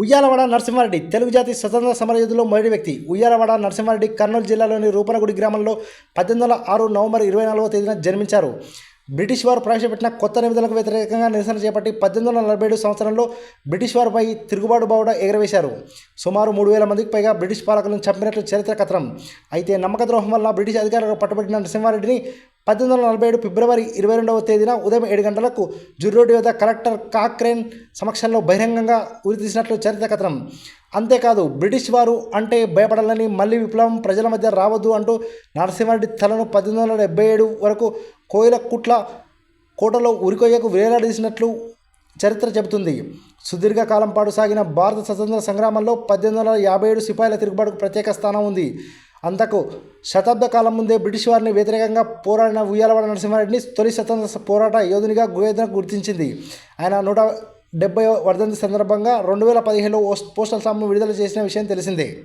ఉయ్యాలవాడ నరసింహారెడ్డి తెలుగు జాతి స్వతంత్ర సమరయోధులో మొదటి వ్యక్తి. ఉయ్యాలవాడ నరసింహారెడ్డి కర్నూలు జిల్లాలోని రూపనగుడి గ్రామంలో పద్దెనిమిది వందల ఆరు నవంబర్ ఇరవై నాలుగవ తేదీన జన్మించారు. బ్రిటిష్ వారు ప్రవేశపెట్టిన కొత్త నిబంధనలకు వ్యతిరేకంగా నిరసన చేపట్టి పద్దెనిమిది వందల నలభై ఏడు సంవత్సరంలో బ్రిటిష్ వారిపై తిరుగుబాటు బావుట ఎగరవేశారు. సుమారు మూడు వేల మందికి పైగా బ్రిటిష్ పాలకులను చంపినట్లు చరిత్ర కథనం. అయితే నమ్మక ద్రోహం వల్ల బ్రిటిష్ అధికారులకు పట్టుబడిన నరసింహారెడ్డిని పద్దెనిమిది వందల నలభై ఏడు ఫిబ్రవరి ఇరవై రెండవ తేదీన ఉదయం ఏడు గంటలకు జుర్రోడ్ వద్ద కలెక్టర్ కాక్రేన్ సమక్షంలో బహిరంగంగా ఉరితీసినట్లు చరిత్ర కథనం అంతేకాదు బ్రిటిష్ వారు అంటే భయపడాలని మళ్ళీ విప్లవం ప్రజల మధ్య రావద్దు అంటూ నరసింహారెడ్డి తలను పద్దెనిమిది వందల డెబ్బై ఏడు వరకు కోయిల కుట్ల కోటలో ఉరికొయ్యకు వేలాడదీసినట్లు చరిత్ర చెబుతుంది. సుదీర్ఘకాలం పాటు సాగిన భారత స్వతంత్ర సంగ్రామంలో పద్దెనిమిది వందల యాభై ఏడు సిపాయిల తిరుగుబాటుకు ప్రత్యేక స్థానం ఉంది. అంతకు శతాబ్ద కాలం ముందే బ్రిటిష్ వారిని వ్యతిరేకంగా పోరాడిన ఉయ్యాలవాడ నరసింహారెడ్డిని తొలి స్వతంత్ర పోరాట యోధునిగా గువేదన గుర్తించింది. ఆయన నూట డెబ్బై వర్ధంతి సందర్భంగా రెండు వేల పదిహేనులో పోస్టల్ స్టాంప్ను విడుదల చేసిన విషయం తెలిసిందే.